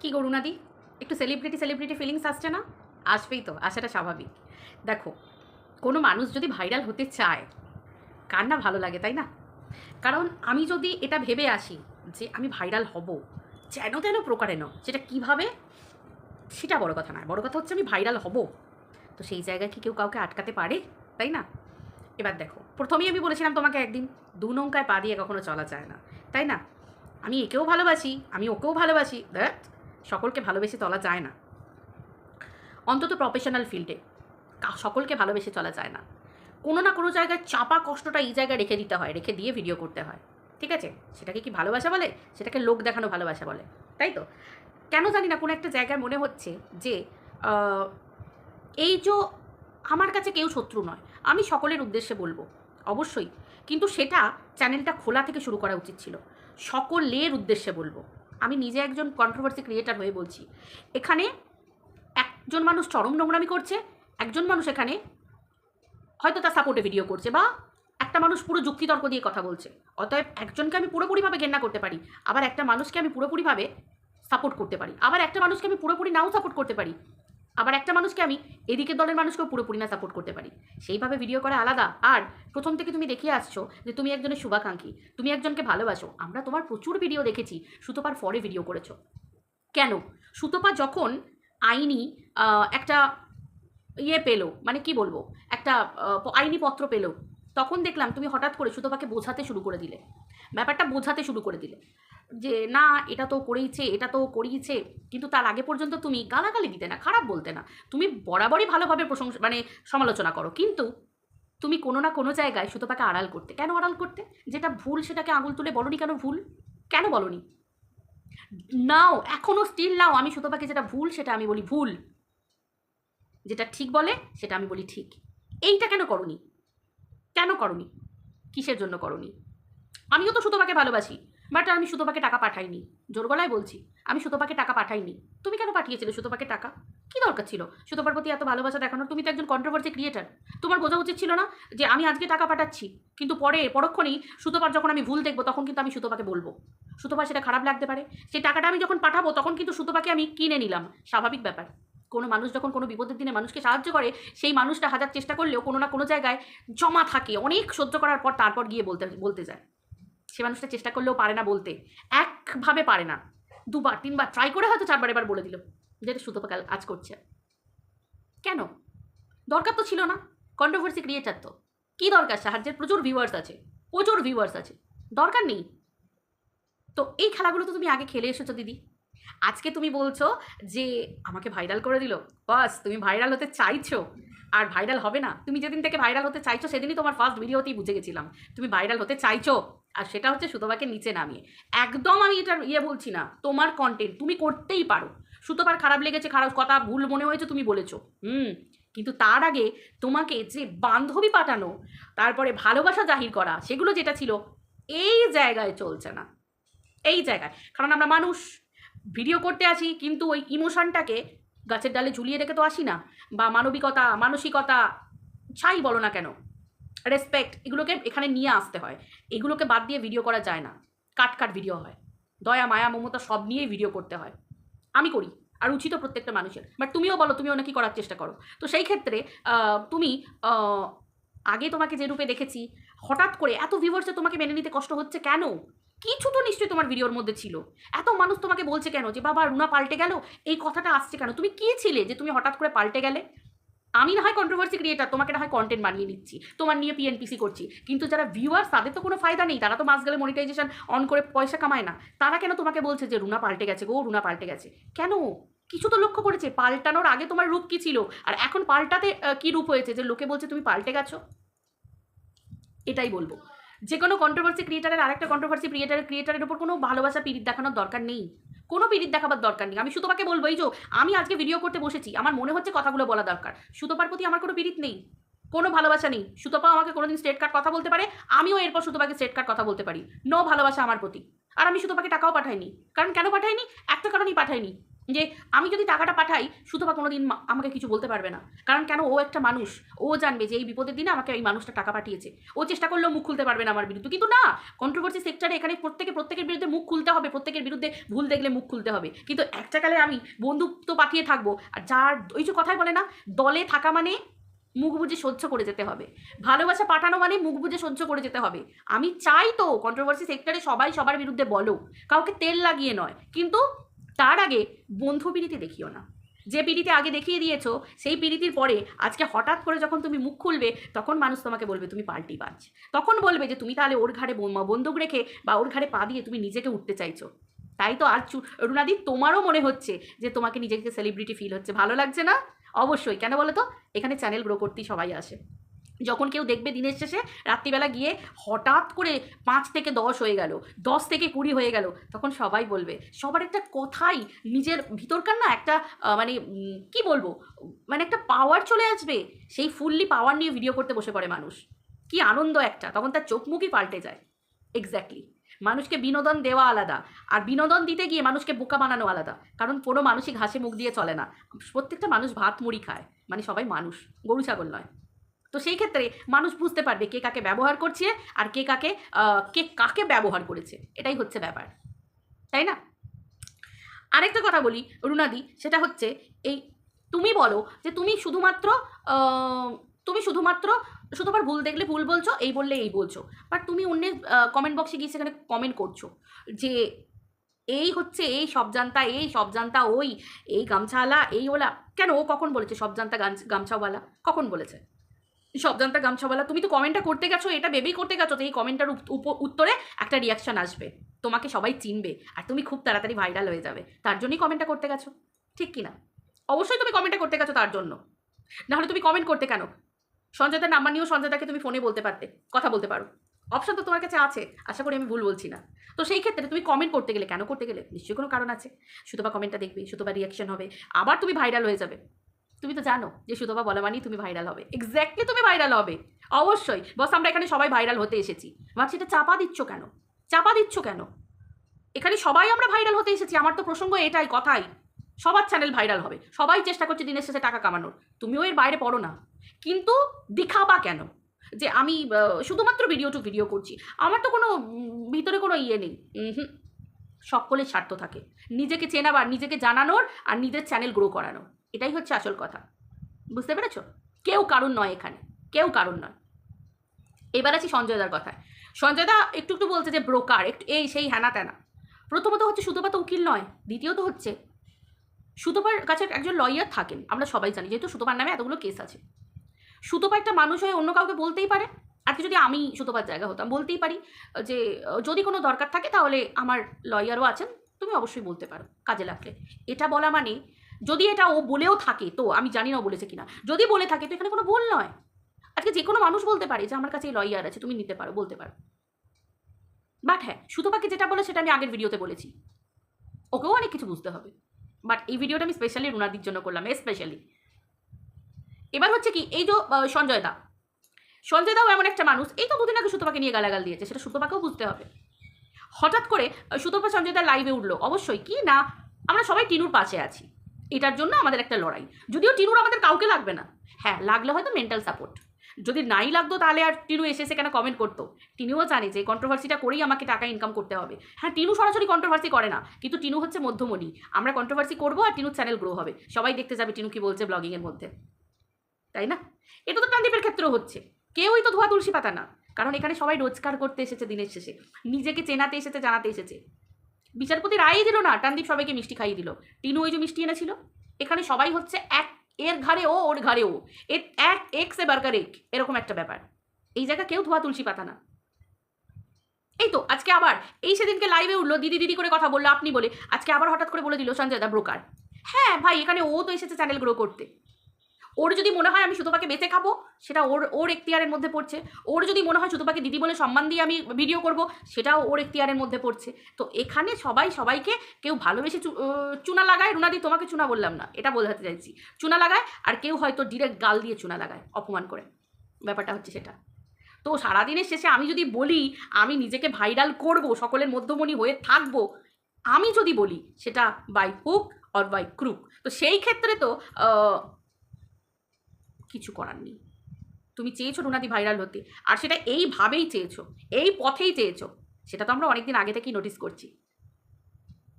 কি করুণাদি একটু celebrity celebrity feelings আসছে না? আসবেই তো, আসাটা স্বাভাবিক। দেখো, কোনো মানুষ যদি ভাইরাল হতে চায়, কার না ভালো লাগে, তাই না? কারণ আমি যদি এটা ভেবে আসি যে আমি ভাইরাল হব, যেন তেন প্রকারেণ সেটা কীভাবে? সেটা বড় কথা নয়। বড় কথা হচ্ছে আমি ভাইরাল হব। তো সেই জায়গায় কি কেউ কাউকে আটকাতে পারে? তাই না? এবার দেখো, প্রথমেই আমি বলেছিলাম তোমাকে একদিন, দু নৌকায় পা দিয়ে কখনো চলা যায় না। তাই না? আমি একেও ভালোবাসি, আমি ওকেও ভালোবাসি দ্যাট সকলকে ভালোবেসে চলা যায় না। অন্তত প্রফেশনাল ফিল্ডে সকলকে ভালোবেসে চলা যায় না। কোনো না কোনো জায়গায় চাপা কষ্টটা এই জায়গায় রেখে দিতে হয়, রেখে দিয়ে ভিডিও করতে হয়। ঠিক আছে? সেটাকে কি ভালোবাসা বলে? সেটাকে লোক দেখানো ভালোবাসা বলে। তাই তো? কেন জানি না, কোনো একটা জায়গায় মনে হচ্ছে যে এই যে আমার কাছে কেউ শত্রু নয়, আমি সকলের উদ্দেশ্যে বলব, অবশ্যই। কিন্তু সেটা চ্যানেলটা খোলা থেকে শুরু করা উচিত ছিল। সকলের উদ্দেশ্যে বলব। আমি নিজে একজন কন্ট্রোভার্সি ক্রিয়েটার হয়ে বলছি। এখানে একজন মানুষ চরম নোংরামি করছে, একজন মানুষ এখানে হয়তো তার সাপোর্টে ভিডিও করছে বা একটা মানুষ পুরো যুক্তিতর্ক দিয়ে কথা বলছে। অতএব একজনকে আমি পুরোপুরিভাবে ঘেন্না করতে পারি, আবার একটা মানুষকে আমি পুরোপুরিভাবে সাপোর্ট করতে পারি, আবার একটা মানুষকে আমি পুরোপুরি নাও সাপোর্ট করতে পারি। আবার একটা মানুষকে আমি এদিকে দলের মানুষকেও পুরোপুরি না সাপোর্ট করতে পারি। সেইভাবে ভিডিও করা আলাদা। আর প্রথম থেকে তুমি দেখিয়ে আসছো যে তুমি একজনের শুভাকাঙ্ক্ষী, তুমি একজনকে ভালোবাসো। আমরা তোমার প্রচুর ভিডিও দেখেছি, সুতোপার ফরে ভিডিও করেছ। কেন? সুতোপা যখন আইনি একটা ইয়ে পেল মানে কি বলব? একটা আইনি পত্র পেল, তখন দেখলাম তুমি হঠাৎ করে সুতোপাকে বোঝাতে শুরু করে দিলে। ব্যাপারটা বোঝাতে শুরু করে দিলে। যে, না, এটা তো করেইছে, এটা তো করিয়েছে। কিন্তু তার আগে পর্যন্ত তুমি গালাগালি দিতে না, খারাপ বলতে না। তুমি বরাবরই ভালোভাবে প্রশংসা মানে সমালোচনা করো। কিন্তু তুমি কোনো না কোনো জায়গায় সুতোপাকে আড়াল করতে। কেন আড়াল করতে? যেটা ভুল সেটাকে আঙুল তুলে বলনি কেন ভুল? কেন বলনি? নাও এখনও স্টিল নাও, আমি সুতোপাকে যেটা ভুল সেটা আমি বলি ভুল। যেটা ঠিক বলে সেটা আমি বলি ঠিক। এইটা কেন করনি? কেন করনি? কিসের জন্য করনি? আমিও তো সুতোপাকে ভালোবাসি। বাট আমি সুতোপাকে টাকা পাঠাইনি। জোর গলায় বলছি, আমি সুতোপাকে টাকা পাঠাইনি। তুমি কেন পাঠিয়েছিলে সুতোপাকে টাকা? কি দরকার ছিল? সুতোপার প্রতি এত ভালোবাসা দেখানোর? তুমি তো একজন কন্ট্রোভার্সি ক্রিয়েটার তোমার বোঝা উচিত ছিল না যে আমি আজকে টাকা পাঠাচ্ছি, কিন্তু পরে, পরক্ষণেই সুতোপার যখন আমি ভুল দেখব, তখন কিন্তু আমি সুতোপাকে বলব। সুতোপার সেটা খারাপ লাগতে পারে। সেই টাকাটা আমি যখন পাঠাবো, তখন কিন্তু সুতোপাকে আমি কিনে নিলাম। স্বাভাবিক ব্যাপার। কোনো মানুষ যখন কোনো বিপদের দিনে মানুষকে সাহায্য করে, সেই মানুষটা হাজার চেষ্টা করলেও কোনো না কোনো জায়গায় জমা থাকে। অনেক সহ্য করার পর তারপর গিয়ে বলতে বলতে যায়। সে মানুষটা চেষ্টা করলেও পারে না বলতে। একভাবে পারে না। দুবার, তিনবার ট্রাই করে হয়তো চারবার এবার বলে দিল যেটা সুতোপা কাল আজ করছে। কেন? দরকার তো ছিল না। কন্ট্রোভার্সি ক্রিয়েটার তো। কী দরকার? সাহায্যের প্রচুর ভিউয়ার্স আছে। প্রচুর ভিউয়ার্স আছে। দরকার নেই। তো এই খেলাগুলো তো তুমি আগে খেলে এসেছ দিদি। আজকে তুমি বলছো যে আমাকে ভাইরাল করে দিল। বাস, তুমি ভাইরাল হতে চাইছো। আর ভাইরাল হবে না। তুমি যেদিন থেকে ভাইরাল হতে চাইছো, সেদিনই তোমার ফার্স্ট ভিডিওতেই বুঝে গেছিলাম। তুমি ভাইরাল হতে চাইছো? আর সেটা হচ্ছে সুতোবাকে নিচে নামিয়ে। একদম আমি এটার ইয়ে বলছি না, তোমার কন্টেন্ট তুমি করতেই পারো। সুতোবার খারাপ লেগেছে, খারাপ কথা, ভুল মনে হয়েছে, তুমি বলেছ। হুম, কিন্তু তার আগে তোমাকে যে বান্ধবী পাঠানো, তারপরে ভালোবাসা জাহির করা, সেগুলো যেটা ছিল, এই জায়গায় চলছে না। এই জায়গায়। কারণ আমরা মানুষ ভিডিও করতে আসি, কিন্তু ওই ইমোশনটাকে গাছের ডালে ঝুলিয়ে রেখে তো আসি না। বা মানবিকতা, মানসিকতা ছাই বলো না কেন রেসপেক্ট এগুলোকে এখানে নিয়ে আসতে হয়। এগুলোকে বাদ দিয়ে ভিডিও করা যায় না। কাট কাট ভিডিও হয়। দয়া, মায়া, মমতা সব নিয়েই ভিডিও করতে হয়। আমি করি, আর উচিত প্রত্যেকটা মানুষের। বাট তুমিও বলো, তুমিও নাকি করার চেষ্টা করো। তো সেই ক্ষেত্রে তুমি আগে তোমাকে যে রূপে দেখেছি, হঠাৎ করে এত ভিউয়ার্সে তোমাকে মেনে নিতে কষ্ট হচ্ছে কেন? কিছু তো নিশ্চয়ই তোমার ভিডিওর মধ্যে ছিল। এত মানুষ তোমাকে বলছে কেন যে, বাবা, রুনা পাল্টে গেল? এই কথাটা আসছে কেন? তুমি কি ছিলে যে তুমি হঠাৎ করে পাল্টে গেলে? আমি না হয় কন্ট্রোভার্সি ক্রিয়েটার তোমাকে না হয় কন্টেন্ট বানিয়ে নিচ্ছি, তোমার নিয়ে পিএনপিসি করছি। কিন্তু যারা ভিউয়ার্স তাদের তো কোনো ফায়দা নেই। তারা তো মাস গেলে মনিটাইজেশন অন করে পয়সা কামায় না। তারা কেন তোমাকে বলছে যে, রুনা পাল্টে গেছে গো, রুনা পাল্টে গেছে কেন? কিছু তো লক্ষ্য করেছে। পাল্টানোর আগে তোমার রূপ কি ছিল? আর এখন পাল্টাতে কি রূপ হয়েছে যে, লোকে বলছে তুমি পাল্টে গেছো? এটাই বলব। যে কোনো কন্ট্রোভার্সি ক্রিয়েটারের আরেকটা কন্ট্রোভার্সি ক্রিয়েটারের ক্রিয়েটারের উপর কোনো ভালোবাসা পিরিত দেখানোর দরকার নেই। কোনো পিরিত দেখাবার দরকার নেই। আমি সুতোপাকে বলব, এই যে, আমি আজকে ভিডিও করতে বসেছি, আমার মনে হচ্ছে কথাগুলো বলা দরকার। সুতোপার প্রতি আমার কোনো পিরিত নেই, কোনো ভালোবাসা নেই। সুতোপা আমাকে কোনোদিন স্ট্রেট কার্ড কথা বলতে পারে, আমিও এরপর সুতোপাকে স্ট্রেট কার্ড কথা বলতে পারি। নো ভালোবাসা আমার প্রতি। আর আমি সুতোপাকে টাকাও পাঠাইনি। কারণ কেন পাঠাইনি? একটা কারণেই পাঠাইনি। যে আমি যদি টাকাটা পাঠাই, সুতপা কোনো দিন আমাকে কিছু বলতে পারবে না। কারণ কেন? ও একটা মানুষ। ও জানবে যে এই বিপদের দিনে আমাকে এই মানুষটা টাকা পাঠিয়েছে। ও চেষ্টা করলেও মুখ খুলতে পারবে না আমার বিরুদ্ধে। কিন্তু না! কন্ট্রোভার্সি সেক্টরে এখানে প্রত্যেকে, প্রত্যেকের বিরুদ্ধে মুখ খুলতে হবে। প্রত্যেকের বিরুদ্ধে ভুল দেখলে মুখ খুলতে হবে। কিন্তু একটা কালে আমি বন্ধুত্ব পাঠিয়ে থাকব। আর যার ওই যে কথাই বলে না, দলে থাকা মানে মুখ বুঝে সহ্য করে যেতে হবে। ভালোবাসা পাঠানো মানে মুখ বুঝে সহ্য করে যেতে হবে। আমি চাই তো কন্ট্রোভার্সি সেক্টরে সবাই সবার বিরুদ্ধে বলো কাউকে তেল লাগিয়ে নয়। কিন্তু তার আগে বন্ধু পিড়িতে দেখিও না। যে পিড়িতে আগে দেখিয়ে দিয়েছ, সেই পিড়িতির পরে আজকে হঠাৎ করে যখন তুমি মুখ খুলবে, তখন মানুষ তোমাকে বলবে, তুমি পাল্টি বাজ তখন বলবে যে, তুমি তাহলে ওর ঘাড়ে বন্দুক রেখে বা ওর ঘাড়ে পা দিয়ে তুমি নিজেকে উঠতে চাইছো। তাই তো আর রুনাদি, তোমারও মনে হচ্ছে যে, তোমাকে নিজেকে সেলিব্রিটি ফিল হচ্ছে। ভালো লাগছে না? অবশ্যই। কেন বলো তো? এখানে চ্যানেল গ্রো করতেই সবাই আসে। যখন কেউ দেখবে দিনের শেষে, রাত্রিবেলা গিয়ে হঠাৎ করে পাঁচ থেকে দশ হয়ে গেল, দশ থেকে কুড়ি হয়ে গেল, তখন সবাই বলবে, সবার একটা কথাই নিজের ভিতরকার না একটা মানে কি বলব মানে একটা পাওয়ার চলে আসবে, সেই ফুললি পাওয়ার নিয়ে ভিডিও করতে বসে পড়ে মানুষ। কি আনন্দ একটা, তখন তার চোখ মুখই পাল্টে যায়। এক্স্যাক্টলি মানুষকে বিনোদন দেওয়া আলাদা, আর বিনোদন দিতে গিয়ে মানুষকে বোকা বানানো আলাদা, কারণ কোনো মানুষই ঘাসে মুখ দিয়ে চলে না। প্রত্যেকটা মানুষ ভাত মুড়ি খায় মানে সবাই মানুষ, গরু ছাগল নয়। তো সেই ক্ষেত্রে মানুষ বুঝতে পারবে কে কাকে ব্যবহার করছে আর কে কাকে কে কাকে ব্যবহার করেছে। এটাই হচ্ছে ব্যাপার। তাই না? আরেকটা কথা বলি, রুনাদি, সেটা হচ্ছে এই তুমি বলো যে তুমি শুধুমাত্র তুমি শুধুমাত্র শুধুবার ভুল দেখলে ভুল বলছো, এই বললে এই বলছো। বাট তুমি অন্যের কমেন্ট বক্সে গিয়ে সেখানে কমেন্ট করছ যে এই হচ্ছে, এই সব জানতা এই সব জানতা ওই, এই গামছাওয়ালা, এই ওলা। কেন? ও কখন বলেছে সব জানতা গামছ- গামছাওয়ালা? কখন বলেছে? সব জানতা গামছাওয়ালা তুমি তো কমেন্টটা করতে গেছো, এটা ভেবেই করতে গেছো তো এই কমেন্টটার উত্তরে একটা রিয়াকশন আসবে। তোমাকে সবাই চিনবে আর তুমি খুব তাড়াতাড়ি ভাইরাল হয়ে যাবে। তার জন্যই কমেন্টটা করতে গেছো। ঠিক কি না অবশ্যই তুমি কমেন্টটা করতে গেছো তার জন্য। নাহলে তুমি কমেন্ট করতে কেন? সঞ্জয়দার নাম্বার নিয়েও সঞ্জয়দাকে তুমি ফোনে বলতে পারতে, কথা বলতে পারো। অপশন তো তোমার কাছে আছে, আশা করি আমি ভুল বলছি না। তো সেই ক্ষেত্রে তুমি কমেন্ট করতে গেলে, কেন করতে গেলে? নিশ্চয়ই কোনো কারণ আছে। সুতবা কমেন্টটা দেখবে সুতবা রিয়াকশন হবে। আবার তুমি ভাইরাল হয়ে যাবে। তুমি তো জানো যে সুতবা বলা মানেই তুমি ভাইরাল হবে। এক্স্যাক্টলি তুমি ভাইরাল হবে। অবশ্যই। বস, আমরা এখানে সবাই ভাইরাল হতে এসেছি। আমার সেটা চাপা দিচ্ছ কেন? চাপা দিচ্ছ কেন? এখানে সবাই আমরা ভাইরাল হতে এসেছি। আমার তো প্রসঙ্গ এটাই, কথাই। সবার চ্যানেল ভাইরাল হবে। সবাই চেষ্টা করছে দিনের শেষে টাকা কামানোর। তুমিও এর বাইরে পড়ো না। কিন্তু দেখাবা কেন? যে আমি শুধুমাত্র ভিডিও টু ভিডিও করছি। আমার তো কোনো ভিতরে কোনো ইয়ে নেই। সকলের স্বার্থ থাকে। নিজেকে চেনাবার, নিজেকে জানানোর আর নিজের চ্যানেল গ্রো করানো এটাই হচ্ছে আসল কথা। বুঝতে পেরেছ? কেউ কারণ নয় এখানে। কেউ কারণ নয়। এবার আছি সঞ্জয়দার কথায়। সঞ্জয়দা একটু একটু বলছে যে ব্রোকার একটু এই সেই হ্যানা ত্যানা। প্রথমত হচ্ছে সুতপা তো উকিল নয়, দ্বিতীয়ত হচ্ছে সুতপার কাছে একজন লয়ার থাকেন, আমরা সবাই জানি, যেহেতু সুতপার নামে এতগুলো কেস আছে। সুতপা একটা মানুষ হয়ে অন্য কাউকে বলতেই পারে, আর কি যদি আমি সুতপার জায়গা হতাম, বলতেই পারি যে, যদি কোনো দরকার থাকে তাহলে আমার লয়ারও আছেন, তুমি অবশ্যই বলতে পারো, কাজে লাগলে এটা বলা মানে যদি এটা ও বলেও থাকে, তো আমি জানি না বলেছে কিনা, যদি বলে থাকে তো এখানে কোনো ভুল নয়। আজকে যে কোনো মানুষ বলতে পারে যে আমার কাছে এই লয়ার আছে, তুমি নিতে পারো, বলতে পারো। বাট হ্যাঁ সুতপাকে যেটা বলে সেটা আমি আগের ভিডিওতে বলেছি। ওকেও অনেক কিছু বুঝতে হবে। বাট এই ভিডিওটা আমি স্পেশালি রুনাদির জন্য করলাম স্পেশালি এবার হচ্ছে কি, এই যে সঞ্জয় দা। সঞ্জয় দাও এমন একটা মানুষ, এই তো দুদিন আগে সুতপাকে নিয়ে গালাগাল দিয়েছে, সেটা সুতপাকেও বুঝতে হবে। হঠাৎ করে সুতপা সঞ্জয় দা লাইভে উঠল। অবশ্যই, কি না? আমরা সবাই টিনুর পাশে আছি। এটার জন্য আমাদের একটা লড়াই। যদিও টিনুর আমাদের কাউকে লাগবে না। হ্যাঁ লাগলে হয়তো মেন্টাল সাপোর্ট যদি নাই লাগতো তাহলে আর টিনু এসে সেখানে কমেন্ট করতো? টিনুও জানে যে কন্ট্রোভার্সিটা করেই আমাকে টাকা ইনকাম করতে হবে। হ্যাঁ টিনু সরাসরি কন্ট্রোভার্সি করে না, কিন্তু টিনু হচ্ছে মধ্যমণি। আমরা কন্ট্রোভার্সি করব আর টিনুর চ্যানেল গ্রো হবে। সবাই দেখতে যাবে টিনু কি বলছে ব্লগিংয়ের মধ্যে। তাই না? এটা তো টানদীপের ক্ষেত্রেও হচ্ছে। কেউই তো ধোয়া তুলসী পাতা না। কারণ এখানে সবাই রোজগার করতে এসেছে দিনের শেষে। নিজেকে চেনাতে এসেছে, জানাতে এসেছে। বিচারপতি রায়ই দিল না, টানদীপ সবাইকে মিষ্টি খাইয়ে দিল। টিনু ওই যে মিষ্টি এনেছিল, এখানে সবাই হচ্ছে এক এর ঘাড়ে ও, ওর ঘাড়ে ও। এক এক সে বার্গার এক এরকম একটা ব্যাপার। এই জায়গা কেউ ধোয়া তুলসী পাতা না। এই তো, আজকে আবার, এই সেদিনকে লাইভে উঠল, দিদি দিদি করে কথা বলল, আপনি বলে, আজকে আবার হঠাৎ করে বলে দিল সঞ্জয় দা ব্রোকার হ্যাঁ ভাই, এখানে ও তো এসেছে চ্যানেল গ্রো করতে। ওর যদি মনে হয় আমি সুতোপাকে বেঁচে খাব, সেটা ওর ওর এখতিয়ারের মধ্যে পড়ছে। ওর যদি মনে হয় সুতোপাকে দিদি বলে সম্মান দিয়ে আমি ভিডিও করব, সেটাও ওর এখতিয়ারের মধ্যে পড়ছে। তো এখানে সবাই, সবাইকে কেউ ভালোবেসে চুনা লাগায়। রুনাদি তোমাকে চুনা বললাম না, এটা বোঝাতে চাইছি। চুনা লাগায় আর কেউ হয়তো ডিরেক্ট গাল দিয়ে চুনা লাগায়, অপমান করে। ব্যাপারটা হচ্ছে সেটা। তো সারাদিনের শেষে আমি যদি বলি, আমি নিজেকে ভাইরাল করব, সকলের মধ্যমণি হয়ে থাকব, আমি যদি বলি, সেটা by hook or by crook তো সেই ক্ষেত্রে তো কিছু করার নেই। তুমি চেয়েছো রুনাদি ভাইরাল হতে আর সেটা এইভাবেই চেয়েছো এই পথেই চেয়েছো সেটা তো আমরা অনেকদিন আগে থেকেই নোটিস করছি।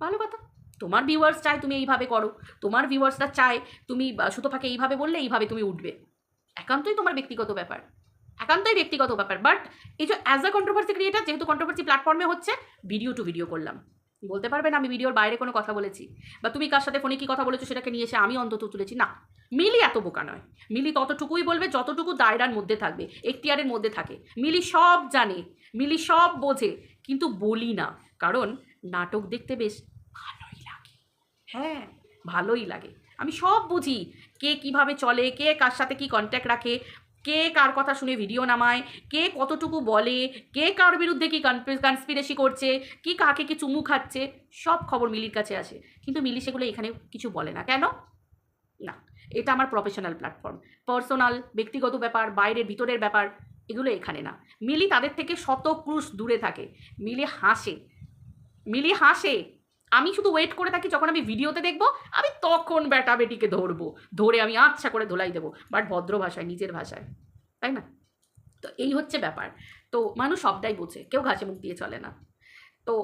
ভালো কথা। তোমার ভিউয়ার্স চায় তুমি এইভাবে করো তোমার ভিউয়ার্সরা চায় তুমি আহ, সুতোপাকে এইভাবে বললে এইভাবে তুমি উঠবে। একান্তই তোমার ব্যক্তিগত ব্যাপার একান্তই ব্যক্তিগত ব্যাপার। বাট এই যে অ্যাজ আ কন্ট্রোভার্সি ক্রিয়েটার যেহেতু কন্ট্রোভার্সি প্ল্যাটফর্মে হচ্ছে ভিডিও টু ভিডিও করলাম। বলতে পারবে না আমি ভিডিওর বাইরে কোনো কথা বলেছি। বা তুমি কার সাথে ফোনে কী কথা বলেছ সেটাকে নিয়ে এসে আমি অন্তত তুলেছি। না, মিলি এত বোকা নয়। মিলি ততটুকুই বলবে যতটুকু দায়রার মধ্যে থাকবে, এখতিয়ারের মধ্যে থাকে। মিলি সব জানে, মিলি সব বোঝে, কিন্তু বলি না। কারণ নাটক দেখতে বেশ ভালোই লাগে। হ্যাঁ ভালোই লাগে। আমি সব বুঝি। কে কীভাবে চলে, কে কার সাথে কি কন্ট্যাক্ট রাখে কে কার কথা শুনে ভিডিও নামায়, কে কতটুকু বলে, কে কার বিরুদ্ধে কি কনস্পিরেসি করছে, কি কাকে কি চুমু খাচ্ছে, সব খবর মিলির কাছে আসে। কিন্তু মিলি সেগুলো এখানে কিছু বলে না। কেন? না, এটা আমার প্রফেশনাল প্ল্যাটফর্ম পার্সোনাল ব্যক্তিগত ব্যাপার, বাইরের, ভিতরের ব্যাপার, এগুলো এখানে না। মিলি তাদের থেকে শত ক্রুশ দূরে থাকে। মিলি হাসে। মিলি হাসে। আমি শুধু ওয়েট করে থাকি যখন আমি ভিডিওতে দেখব, আমি তখন বেটা বেটিকে ধরবো। ধরে আমি আচ্ছা করে ধোলাই দেবো বাট ভদ্র ভাষায়, নিজের ভাষায়। তাই না? তো এই হচ্ছে ব্যাপার। তো মানুষ সবটাই বোঝে, কেউ ঘাসে মুখ দিয়ে চলে না। তো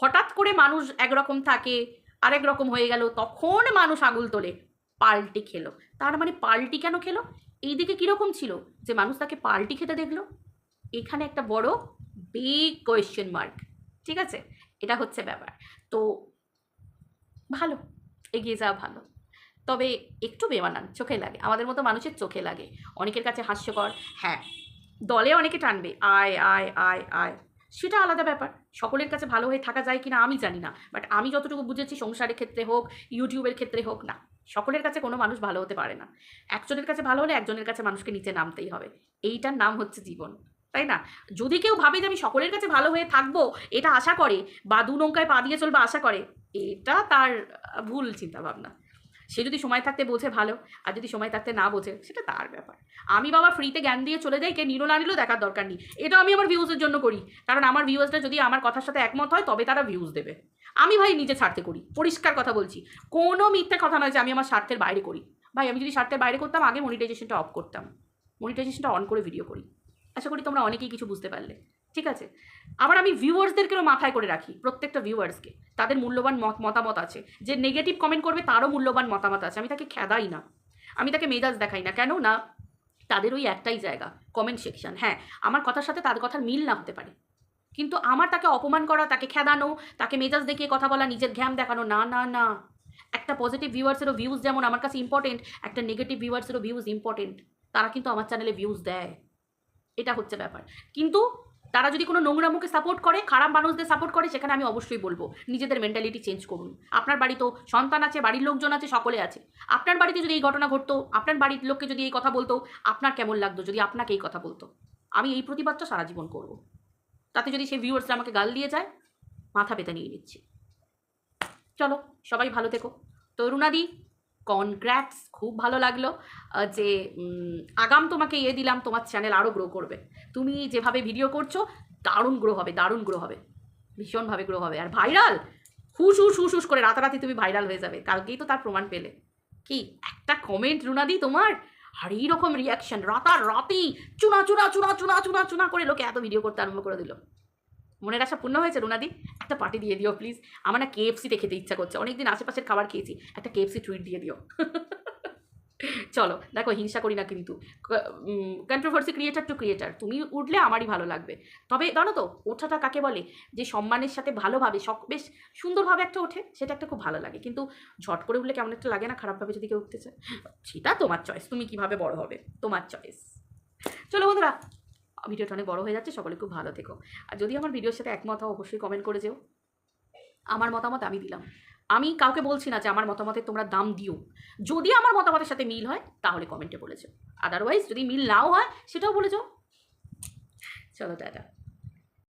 হঠাৎ করে মানুষ একরকম থাকে, আরেক রকম হয়ে গেল, তখন মানুষ আগুল তোলে, পাল্টি খেলো। তার মানে পাল্টি কেন খেলো? এইদিকে কীরকম ছিল যে মানুষ তাকে পাল্টি খেতে দেখল? এখানে একটা বড় বিগ কোয়েশ্চেন মার্ক ঠিক আছে? এটা হচ্ছে ব্যাপার। তো ভালো, এগিয়ে যাওয়া ভালো। তবে একটু বেমানান, চোখে লাগে, আমাদের মতো মানুষের চোখে লাগে। অনেকের কাছে হাস্যকর হ্যাঁ দলে অনেকে টানবে, আয় আয় আয় আয়। সেটা আলাদা ব্যাপার, সকলের কাছে ভালো হয়ে থাকা যায় কিনা আমি জানি না বাট আমি যতটুকু বুঝেছি সংসারের ক্ষেত্রে হোক, ইউটিউবের ক্ষেত্রে হোক, না, সকলের কাছে কোনো মানুষ ভালো হতে পারে না। একজনের কাছে ভালো হলে একজনের কাছে মানুষকে নিচে নামতেই হবে, এইটার নাম হচ্ছে জীবন। তাই না? যদি কেউ ভাবে যে আমি সকলের কাছে ভালো হয়ে থাকব, এটা আশা করে বা দু নৌকায় পা দিয়ে চলবে আশা করে, এটা তার ভুল চিন্তাভাবনা। সে যদি সময় থাকতে বোঝে ভালো, আর যদি সময় থাকতে না বোঝে, সেটা তার ব্যাপার। আমি বাবা ফ্রিতে জ্ঞান দিয়ে চলে যাই, কে নিল না দেখার দরকার নেই। এটা আমি আমার ভিউজের জন্য করি। কারণ আমার ভিউজটা যদি আমার কথার সাথে একমত হয়, তবে তারা ভিউজ দেবে। আমি ভাই নিজে স্বার্থে করি, পরিষ্কার কথা বলছি। কোনো মিথ্যে কথা নয় যে আমি আমার স্বার্থের বাইরে করি। ভাই, আমি যদি স্বার্থের বাইরে করতাম, আগে মনিটাইজেশনটা অফ করতাম। মনিটাইজেশনটা অন করে ভিডিও করি। আশা করি তোমরা অনেকেই কিছু বুঝতে পারলে, ঠিক আছে? আবার আমি ভিউয়ার্সদেরকেও মাথায় করে রাখি, প্রত্যেকটা ভিউয়ার্সকে তাদের মূল্যবান মত, মতামত আছে। যে নেগেটিভ কমেন্ট করবে, তারও মূল্যবান মতামত আছে। আমি তাকে খেদাই না। আমি তাকে মেজাজ দেখাই না। কেন না তাদের ওই একটাই জায়গা কমেন্ট সেকশন হ্যাঁ আমার কথার সাথে তার কথার মিল না হতে পারে। কিন্তু আমার তাকে অপমান করা, তাকে খেদানো, তাকে মেজাজ দেখিয়ে কথা বলা, নিজের ঘ্যাম দেখানো, না না না। একটা পজিটিভ ভিউয়ার্সেরও ভিউজ যেমন আমার কাছে ইম্পর্টেন্ট একটা নেগেটিভ ভিউয়ার্সেরও ভিউজ ইম্পর্টেন্ট তারা কিন্তু আমার চ্যানেলে ভিউজ দেয়। এটা হচ্ছে ব্যাপার। কিন্তু তারা যদি কোনো নোংরা মুখে সাপোর্ট করে, খারাপ মানুষদের সাপোর্ট করে, সেখানে আমি অবশ্যই বলব, নিজেদের মেন্টালিটি চেঞ্জ করুন। আপনার বাড়ি তো সন্তান আছে, বাড়ির লোকজন আছে, সকলে আছে। আপনার বাড়িতে যদি এই ঘটনা ঘটতো, আপনার বাড়ির লোককে যদি এই কথা বলতো, আপনার কেমন লাগতো যদি আপনাকে এই কথা বলতো? আমি এই প্রতিবাদটা সারা জীবন করব। তাতে যদি সেই ভিউয়ার্সরা আমাকে গাল দিয়ে যায়, মাথা পেতে নিয়ে নিচ্ছি। চলো, সবাই ভালো থেকো। তরুণাদি কনগ্র্যাটস খুব ভালো লাগল যে আগাম তোমাকে ইয়ে দিলাম, তোমার চ্যানেল আরও গ্রো করবে। তুমি যেভাবে ভিডিও করছ, দারুণ গ্রো হবে, দারুণ গ্রো হবে, ভীষণভাবে গ্রো হবে। আর ভাইরাল হুস হুস হুস হুস করে রাতারাতি তুমি ভাইরাল হয়ে যাবে, কালকেই তো তার প্রমাণ পেলে। কি, একটা কমেন্ট রুনাদি তোমার? আর এইরকম রিয়াকশন রাতারাতি, চুনা চুনা চুনা চুনা চুনা চুনা করে লোকে এত ভিডিও করতে আরম্ভ করে দিল। মনের আশা পূর্ণ হয়েছে রুনাদি একটা পার্টি দিয়ে দিও প্লিজ আমার না কেএফসিতে খেতে ইচ্ছা করছে। অনেকদিন আশেপাশের খাবার খেয়েছি। একটা কেএফসি টুইট দিয়ে দিও। চলো, দেখো, হিংসা করি না কিন্তু। কন্ট্রোভার্সি ক্রিয়েটার টু ক্রিয়েটার তুমি উঠলে আমারই ভালো লাগবে। তবে জানো তো, ওঠাটা কাকে বলে? যে সম্মানের সাথে ভালোভাবে সব বেশ সুন্দরভাবে একটা ওঠে, সেটা একটা খুব ভালো লাগে। কিন্তু ঝট করে উঠলে কেমন একটা লাগে না? খারাপভাবে যদি কেউ উঠতে চায়। সেটা তোমার চয়েস তুমি কীভাবে বড় হবে? তোমার চয়েস চলো বন্ধুরা ভিডিওটা অনেক বড় হয়ে যাচ্ছে, সকলে খুব ভালো থেকো। আর যদি আমার ভিডিওর সাথে একমত হও, অবশ্যই কমেন্ট করে যেও। আমার মতামত আমি দিলাম। আমি কাউকে বলছি না যে আমার মতামতের তোমরা দাম দিও। যদি আমার মতামতের সাথে মিল হয়, তাহলে কমেন্টে বলেছ আদারওয়াইজ যদি মিল নাও হয়, সেটাও বলেছ চলো দাদা